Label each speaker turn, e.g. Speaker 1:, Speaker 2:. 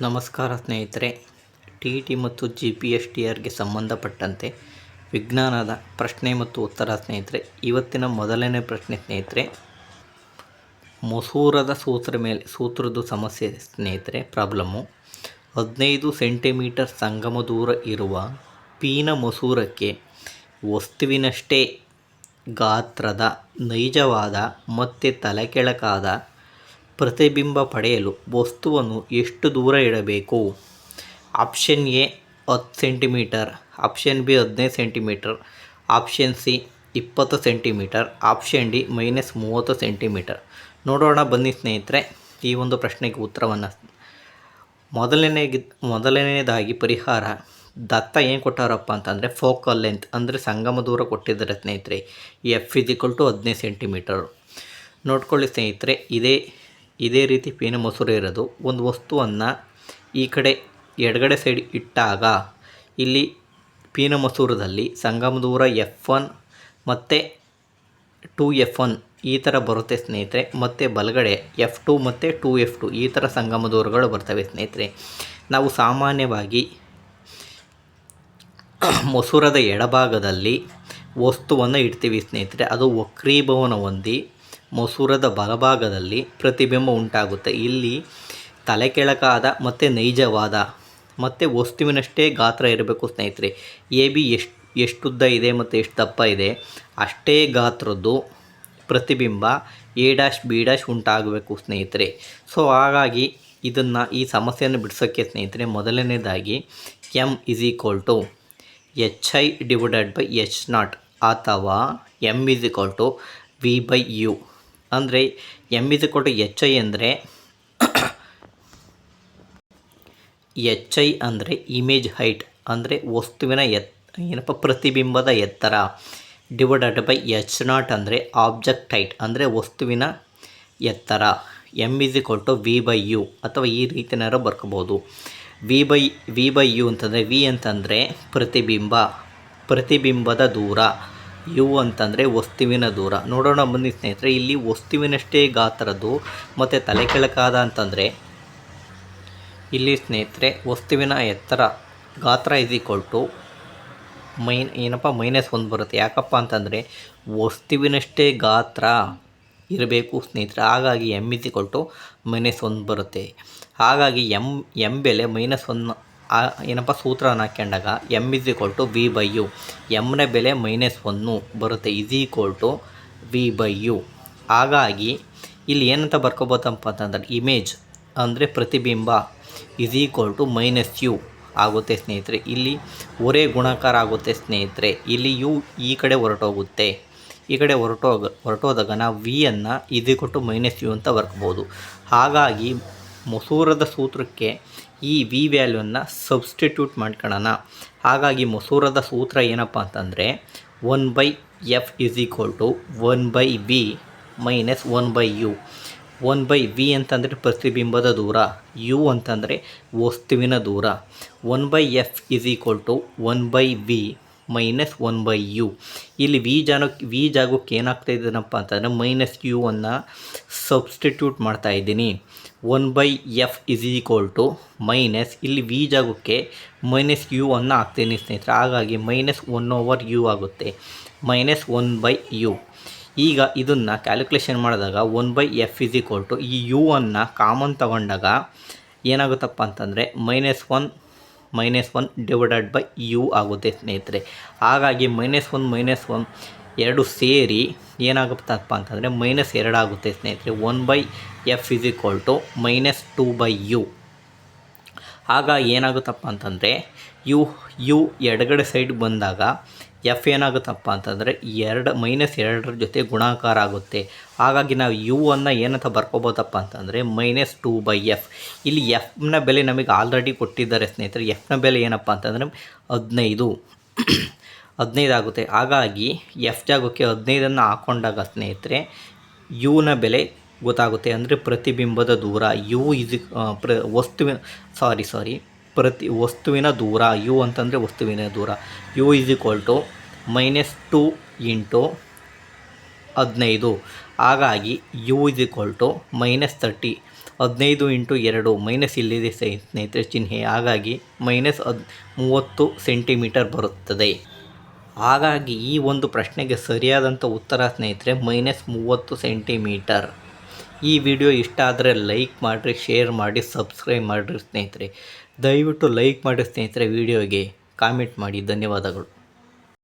Speaker 1: ನಮಸ್ಕಾರ ಸ್ನೇಹಿತರೆ, T T ಮತ್ತು ಜಿ ಪಿ ಎಸ್ ಟಿ ಆರ್ಗೆ ಸಂಬಂಧಪಟ್ಟಂತೆ ವಿಜ್ಞಾನದ ಪ್ರಶ್ನೆ ಮತ್ತು ಉತ್ತರ ಸ್ನೇಹಿತರೆ, ಇವತ್ತಿನ ಮೊದಲನೇ ಪ್ರಶ್ನೆ ಸ್ನೇಹಿತರೆ, ಮಸೂರದ ಸೂತ್ರ ಮೇಲೆ ಸೂತ್ರದ ಸಮಸ್ಯೆ ಸ್ನೇಹಿತರೆ ಪ್ರಾಬ್ಲಮ್ಮು ಹದಿನೈದು ಸೆಂಟಿಮೀಟರ್ ಸಂಗಮ ದೂರ ಇರುವ ಪೀನ ಮಸೂರಕ್ಕೆ ವಸ್ತುವಿನಷ್ಟೇ ಗಾತ್ರದ ನೈಜವಾದ ಮತ್ತು ತಲೆಕೆಳಕಾದ ಪ್ರತಿಬಿಂಬ ಪಡೆಯಲು ವಸ್ತುವನ್ನು ಎಷ್ಟು ದೂರ ಇಡಬೇಕು? ಆಪ್ಷನ್ ಎ, ಹತ್ತು ಸೆಂಟಿಮೀಟರ್. ಆಪ್ಷನ್ ಬಿ, ಹದಿನೈದು ಸೆಂಟಿಮೀಟರ್. ಆಪ್ಷನ್ ಸಿ, ಇಪ್ಪತ್ತು ಸೆಂಟಿಮೀಟರ್. ಆಪ್ಷನ್ ಡಿ, ಮೈನಸ್ ಮೂವತ್ತು ಸೆಂಟಿಮೀಟರ್. ನೋಡೋಣ ಬನ್ನಿ ಸ್ನೇಹಿತರೆ, ಈ ಒಂದು ಪ್ರಶ್ನೆಗೆ ಉತ್ತರವನ್ನು. ಮೊದಲನೇ ಮೊದಲನೇದಾಗಿ ಪರಿಹಾರ. ದತ್ತ ಏನು ಕೊಟ್ಟಾರಪ್ಪ ಅಂತಂದರೆ ಫೋಕಲ್ ಲೆಂತ್, ಅಂದರೆ ಸಂಗಮ ದೂರ ಕೊಟ್ಟಿದ್ದಾರೆ ಸ್ನೇಹಿತರೆ. ಎಫ್ ಇದಿಕಲ್ ಟು ಹದಿನೈದು ಸೆಂಟಿಮೀಟರ್. ನೋಡ್ಕೊಳ್ಳಿ ಸ್ನೇಹಿತರೆ, ಇದೇ ಇದೇ ರೀತಿ ಪೇನ ಮೊಸರು ಇರೋದು. ಒಂದು ವಸ್ತುವನ್ನು ಈ ಕಡೆ ಎಡಗಡೆ ಸೈಡ್ ಇಟ್ಟಾಗ ಇಲ್ಲಿ ಪೀನ ಮಸೂರದಲ್ಲಿ ಸಂಗಮ ದೂರ ಎಫ್ ಒನ್ ಮತ್ತು ಟು ಎಫ್ ಒನ್ ಈ ಥರ ಬರುತ್ತೆ ಸ್ನೇಹಿತರೆ. ಮತ್ತು ಬಲಗಡೆ ಎಫ್ ಟು ಮತ್ತು ಟು ಎಫ್ ಟು ಈ ಥರ ಸಂಗಮ ದೂರಗಳು ಬರ್ತವೆ ಸ್ನೇಹಿತರೆ. ನಾವು ಸಾಮಾನ್ಯವಾಗಿ ಮಸೂರದ ಎಡಭಾಗದಲ್ಲಿ ವಸ್ತುವನ್ನು ಇಡ್ತೀವಿ ಸ್ನೇಹಿತರೆ. ಅದು ವಕ್ರೀಭವನ ಹೊಂದಿ ಮಸೂರದ ಬಲಭಾಗದಲ್ಲಿ ಪ್ರತಿಬಿಂಬ ಉಂಟಾಗುತ್ತೆ. ಇಲ್ಲಿ ತಲೆಕೆಳಕಾದ ಮತ್ತು ನೈಜವಾದ ಮತ್ತು ವಸ್ತುವಿನಷ್ಟೇ ಗಾತ್ರ ಇರಬೇಕು ಸ್ನೇಹಿತರೆ. ಎ, ಬಿ ಎಷ್ಟು, ಎಷ್ಟುದ್ದ ಇದೆ ಮತ್ತು ಎಷ್ಟು ದಪ್ಪ ಇದೆ, ಅಷ್ಟೇ ಗಾತ್ರದ್ದು ಪ್ರತಿಬಿಂಬ ಎ ಡ್ಯಾಶ್, ಬಿ ಡ್ಯಾಶ್ ಉಂಟಾಗಬೇಕು ಸ್ನೇಹಿತರೆ. ಸೊ, ಹಾಗಾಗಿ ಇದನ್ನು ಈ ಸಮಸ್ಯೆಯನ್ನು ಬಿಡಿಸೋಕ್ಕೆ ಸ್ನೇಹಿತರೆ ಮೊದಲನೇದಾಗಿ M is equal to H I divided by H naught ಅಥವಾ M is equal to V by U. ಅಂದರೆ ಎಂ ಇಸ್ ಕೊಟ್ಟು ಎಚ್ ಐ ಅಂದರೆ ಎಚ್ ಐ ಅಂದರೆ ಇಮೇಜ್ ಹೈಟ್ ಅಂದರೆ ವಸ್ತುವಿನ ಎತ್, ಏನಪ್ಪ, ಪ್ರತಿಬಿಂಬದ ಎತ್ತರ. ಡಿವೈಡೆಡ್ ಬೈ ಎಚ್ ನಾಟ್ ಅಂದರೆ ಆಬ್ಜೆಕ್ಟ್ ಹೈಟ್ ಅಂದರೆ ವಸ್ತುವಿನ ಎತ್ತರ. M is equal to V by U ಅಥವಾ ಈ ರೀತಿನಾರು ಬರ್ಕೋಬೋದು. V by V by U ಅಂತಂದರೆ ವಿ ಅಂತಂದರೆ ಪ್ರತಿಬಿಂಬ, ಪ್ರತಿಬಿಂಬದ ದೂರ. ಯು ಅಂತಂದರೆ ವಸ್ತುವಿನ ದೂರ. ನೋಡೋಣ ಬನ್ನಿ ಸ್ನೇಹಿತರೆ, ಇಲ್ಲಿ ವಸ್ತುವಿನಷ್ಟೇ ಗಾತ್ರದ್ದು ಮತ್ತು ತಲೆ ಕೆಳಕಾದ ಅಂತಂದರೆ ಇಲ್ಲಿ ಸ್ನೇಹಿತರೆ, ವಸ್ತುವಿನ ಎತ್ತರ ಗಾತ್ರ ಇಸ್ ಈಕ್ವಲ್ ಟು ಮೈನ್, ಏನಪ್ಪ ಮೈನಸ್ ಒಂದು ಬರುತ್ತೆ. ಯಾಕಪ್ಪ ಅಂತಂದರೆ ವಸ್ತುವಿನಷ್ಟೇ ಗಾತ್ರ ಇರಬೇಕು ಸ್ನೇಹಿತರೆ. ಹಾಗಾಗಿ M is equal to minus ಒಂದು ಬರುತ್ತೆ. ಹಾಗಾಗಿ ಎಂ ಎಂ ಬೆಲೆ ಮೈನಸ್ ಒನ್ ಏನಪ್ಪ ಸೂತ್ರನ ಹಾಕ್ಕೊಂಡಾಗ M is equal to V by U ಎಮ್ನ ಬೆಲೆ ಮೈನಸ್ ಒನ್ನು ಬರುತ್ತೆ is equal to V by U ಹಾಗಾಗಿ ಇಲ್ಲಿ ಏನಂತ ಬರ್ಕೋಬೋದಪ್ಪ ಅಂತಂದ್ರೆ ಇಮೇಜ್ ಅಂದರೆ ಪ್ರತಿಬಿಂಬ is equal to minus U ಆಗುತ್ತೆ ಸ್ನೇಹಿತರೆ. ಇಲ್ಲಿ ಒರೇ ಗುಣಾಕಾರ ಆಗುತ್ತೆ ಸ್ನೇಹಿತರೆ. ಇಲ್ಲಿ ಯು ಈ ಕಡೆ ಹೊರಟೋಗುತ್ತೆ. ಈ ಕಡೆ ಹೊರಟೋಗ, ಹೊರಟೋದಾಗ ನಾವು ವಿಯನ್ನು ಇದು ಕೊಟ್ಟು ಮೈನಸ್ ಯು ಅಂತ ಬರ್ಕೋಬೋದು. ಹಾಗಾಗಿ ಮಸೂರದ ಸೂತ್ರಕ್ಕೆ ಈ ವಿ ವ್ಯಾಲ್ಯೂನ ಸಬ್ಸ್ಟಿಟ್ಯೂಟ್ ಮಾಡ್ಕೊಳ್ಳೋಣ ಹಾಗಾಗಿ ಮಸೂರದ ಸೂತ್ರ ಏನಪ್ಪ ಅಂತಂದರೆ one by F is equal to one by V minus one by U one by V ಅಂತಂದರೆ ಪ್ರತಿಬಿಂಬದ ದೂರ ಯು ಅಂತಂದರೆ ವಸ್ತುವಿನ ದೂರ. One by F is equal to one by V minus one by U. ಇಲ್ಲಿ ವಿ ಜಾಗಕ್ಕೆ V ಜಾಗಕ್ಕೆ ಏನಾಗ್ತಾ ಇದ್ದೀನಪ್ಪ ಅಂತಂದರೆ ಮೈನಸ್ ಯು ಅನ್ನು ಸಬ್ಸ್ಟಿಟ್ಯೂಟ್ ಮಾಡ್ತಾ ಇದ್ದೀನಿ. One by F is equal to minus, ಇಲ್ಲಿ ವಿ ಜಾಗಕ್ಕೆ ಮೈನಸ್ ಯು ಅನ್ನು ಹಾಕ್ತೀನಿ ಸ್ನೇಹಿತರೆ. ಹಾಗಾಗಿ ಮೈನಸ್ ಒನ್ ಓವರ್ ಯು ಆಗುತ್ತೆ. Minus one by U. ಈಗ ಇದನ್ನು ಕ್ಯಾಲ್ಕುಲೇಷನ್ ಮಾಡಿದಾಗ one by F is equal to ಈ ಯು ಅನ್ನು ಕಾಮನ್ ತಗೊಂಡಾಗ ಏನಾಗುತ್ತಪ್ಪ ಅಂತಂದರೆ minus one minus one divided by U ಆಗುತ್ತೆ ಸ್ನೇಹಿತರೆ. ಹಾಗಾಗಿ ಮೈನಸ್ ಒನ್ ಮೈನಸ್ ಒನ್ ಎರಡು ಸೇರಿ ಏನಾಗುತ್ತಪ್ಪ ಅಂತಂದರೆ ಮೈನಸ್ ಎರಡು ಆಗುತ್ತೆ ಸ್ನೇಹಿತರೆ. One by F is equal to minus two by U ಆಗ ಏನಾಗುತ್ತಪ್ಪ ಅಂತಂದರೆ ಯು ಯು ಎಡಗಡೆ ಸೈಡ್ ಬಂದಾಗ ಎಫ್ ಏನಾಗುತ್ತಪ್ಪ ಅಂತಂದರೆ ಎರಡು ಮೈನಸ್ ಎರಡರ ಜೊತೆ ಗುಣಾಕಾರ ಆಗುತ್ತೆ. ಹಾಗಾಗಿ ನಾವು ಯು ಅನ್ನು ಏನಂತ ಬರ್ಕೋಬೋದಪ್ಪ ಅಂತಂದರೆ ಮೈನಸ್ ಟೂ ಬೈ ಎಫ್ ಇಲ್ಲಿ ಎಫ್ನ ಬೆಲೆ ನಮಗೆ ಆಲ್ರೆಡಿ ಕೊಟ್ಟಿದ್ದಾರೆ ಸ್ನೇಹಿತರೆ. ಎಫ್ನ ಬೆಲೆ ಏನಪ್ಪ ಅಂತಂದರೆ ಹದಿನೈದು. ಹದಿನೈದು ಆಗುತ್ತೆ. ಹಾಗಾಗಿ ಎಫ್ ಜಾಗಕ್ಕೆ ಹದಿನೈದನ್ನು ಹಾಕ್ಕೊಂಡಾಗ ಸ್ನೇಹಿತರೆ ಯುನ ಬೆಲೆ ಗೊತ್ತಾಗುತ್ತೆ. ಅಂದರೆ ಪ್ರತಿಬಿಂಬದ ದೂರ. ಯು ಇಸ್ ಪ್ರ, ವಸ್ತುವಿನ ಸಾರಿ ಸಾರಿ ಪ್ರತಿ ವಸ್ತುವಿನ ದೂರ, ಯು ಅಂತಂದರೆ ವಸ್ತುವಿನ ದೂರ. U is equal to minus two into ಹದಿನೈದು. ಹಾಗಾಗಿ, U is equal to minus thirty ಹದಿನೈದು ಇಂಟು ಎರಡು ಮೈನಸ್ ಇಲ್ಲಿದೆ ಸ್ನೇ- ಸ್ನೇಹಿತರೆ, ಚಿಹ್ನೆ. ಹಾಗಾಗಿ ಮೈನಸ್ ಹದ್, ಮೂವತ್ತು ಸೆಂಟಿಮೀಟರ್ ಬರುತ್ತದೆ. ಹಾಗಾಗಿ, ಈ ಒಂದು ಪ್ರಶ್ನೆಗೆ ಸರಿಯಾದಂಥ ಉತ್ತರ ಸ್ನೇಹಿತರೆ ಮೈನಸ್ ಮೂವತ್ತು ಸೆಂಟಿಮೀಟರ್ ಈ ವಿಡಿಯೋ ಇಷ್ಟ ಆದರೆ ಲೈಕ್ ಮಾಡಿರಿ ಶೇರ್ ಮಾಡಿ ಸಬ್ಸ್ಕ್ರೈಬ್ ಮಾಡಿರಿ ಸ್ನೇಹಿತರೆ. ದಯವಿಟ್ಟು ಲೈಕ್ ಮಾಡಿ ಸ್ನೇಹಿತರೆ ವಿಡಿಯೋಗೆ ಕಾಮೆಂಟ್ ಮಾಡಿ. ಧನ್ಯವಾದಗಳು.